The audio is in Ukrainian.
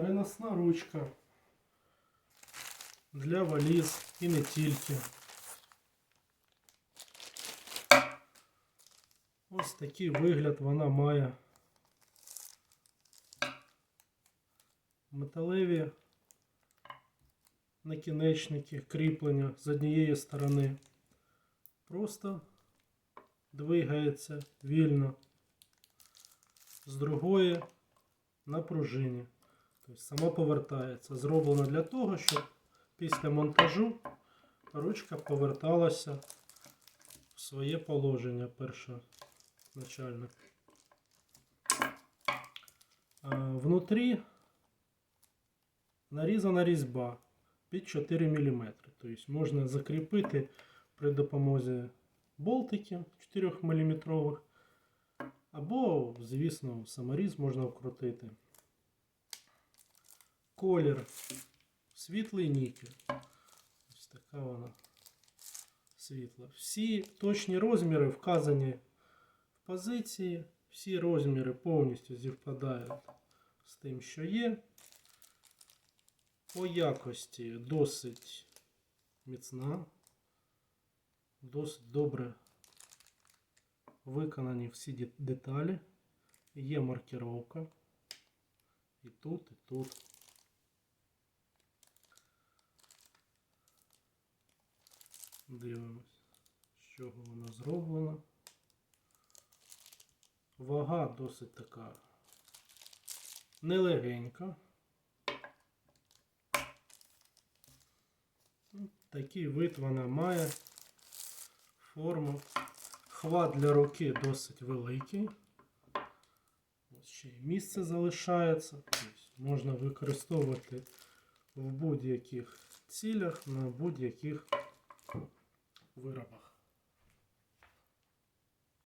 переносна ручка для валіз і не тільки. Ось такий вигляд вона має. Металеві накінечники кріплення з однієї сторони. Просто двигається вільно. З другої на пружині. Тобто сама повертається. Зроблено для того, щоб після монтажу ручка поверталася в своє положення першоначальне. Внутрі нарізана різьба під 4 мм. Тобто можна закріпити при допомозі болтиків 4 мм. Або, звісно, саморіз можна вкрутити. Колір світлий нікель. Ось така вона світла. Всі точні розміри вказані в позиції. Всі розміри повністю зівпадають з тим, що є. По якості досить міцна, досить добре виконані всі де- деталі. Є маркировка. І тут, і тут. Дивимось, з чого вона зроблена. Вага досить така нелегенька. Ну, Такий вид вона має форму. Хват для руки досить великий. Ось ще й місце залишається. Тобто можна використовувати в будь-яких цілях на будь-яких виробах.